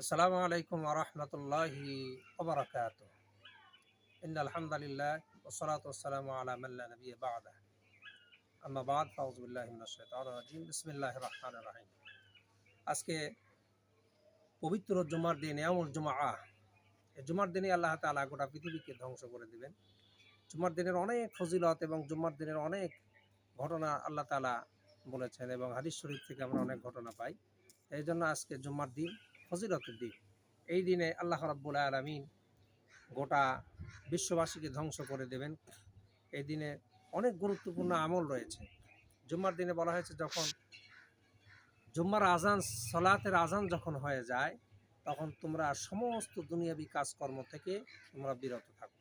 আসসালামু আলাইকুম আরহামতুল্লাহি ওবরাকাত ইন আলহামদুলিল্লাহ ওসলাত ওসালাম আলা মাল্লা নবী বাদা। আম্মা বাদ ফাউজুল্লাহ রাজিম। বিসমিল্লাহ রহমান রাহিম। আজকে পবিত্র জুমার দিন এমন জুমা আহ জুমার দিনে আল্লাহ তালা গোটা পৃথিবীকে ধ্বংস করে দিবেন। জুমার দিনের অনেক ফজিলত এবং জুমার দিনের অনেক ঘটনা আল্লাহ তালা বলেছেন এবং হাদিস শরীফ থেকে আমরা অনেক ঘটনা পাই। এই জন্য আজকে জুমার দিন ফজিলতের দিন। এই দিনে আল্লাহ রাব্বুল আলমিন গোটা বিশ্ববাসীকে ধ্বংস করে দেবেন। এই দিনে অনেক গুরুত্বপূর্ণ আমল রয়েছে। জুম্মার দিনে বলা হয়েছে, যখন জুম্মার আজান সলাতের আজান যখন হয়ে যায়, তখন তোমরা সমস্ত দুনিয়াবি কাজকর্ম থেকে তোমরা বিরত থাকো।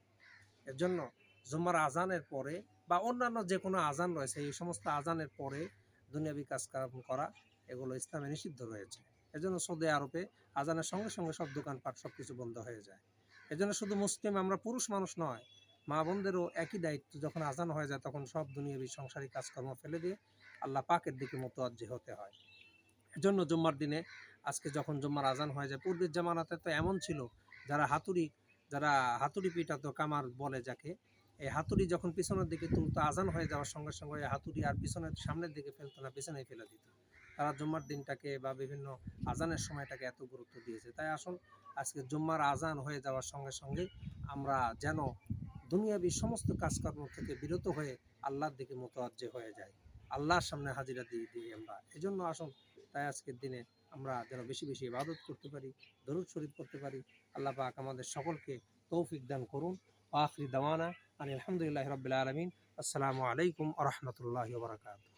এর জন্য জুম্মার আজানের পরে বা অন্যান্য যে কোনো আজান রয়েছে, এই সমস্ত আজানের পরে দুনিয়াবি কাজকর্ম করা, এগুলো ইসলামে নিষিদ্ধ রয়েছে। এজন্য সৌদি আরবে আজানের সঙ্গে সঙ্গে সব দোকানপাট সব কিছু বন্ধ হয়ে যায়। এজন্য শুধু মুসলিম আমরা পুরুষ মানুষ নয়, মা বোনদেরও একই দায়িত্ব যখন আজান হয়ে যায় তখন সব দুনিয়াবি সংসারিক কাজকর্ম ফেলে দিয়ে আল্লাহ পাকের দিকে মোতোয়াজ্জি হতে হয়। এজন্য জুম্মার দিনে, আজকে যখন জুম্মার আজান হয়ে যায়, পূর্বের জামানাতে তো এমন ছিল, যারা হাতুড়ি যারা হাতুড়ি পিটাতো কামার বলে যাকে, এই হাতুড়ি যখন পিছনের দিকে তুলতো, আজান হয়ে যাওয়ার সঙ্গে সঙ্গে হাতুড়ি আর পিছনের, সামনের দিকে ফেলতো না, পিছনেই ফেলে দিত। তারা জুম্মার দিনটাকে বা বিভিন্ন আজানের সময়টাকে এত গুরুত্ব দিয়েছে। তাই আসুন, আজকে জুম্মার আজান হয়ে যাওয়ার সঙ্গে সঙ্গে আমরা যেন দুনিয়াবি সমস্ত কাজকর্ম থেকে বিরত হয়ে আল্লাহর দিকে মোতোয়াজ্জে হয়ে যায় আল্লাহর সামনে হাজিরা দিয়ে দিই আমরা। এই জন্য আসুন, তাই আজকের দিনে আমরা যেন বেশি বেশি ইবাদত করতে পারি, দরুদ শরীফ করতে পারি। আল্লাহ পাক আমাদের সকলকে তৌফিক দান করুন। আখরি দাওয়ানা আলহামদুলিল্লাহ রবিল আলমিন। আসসালামু আলাইকুম রহমতুল্লাহ বারকাত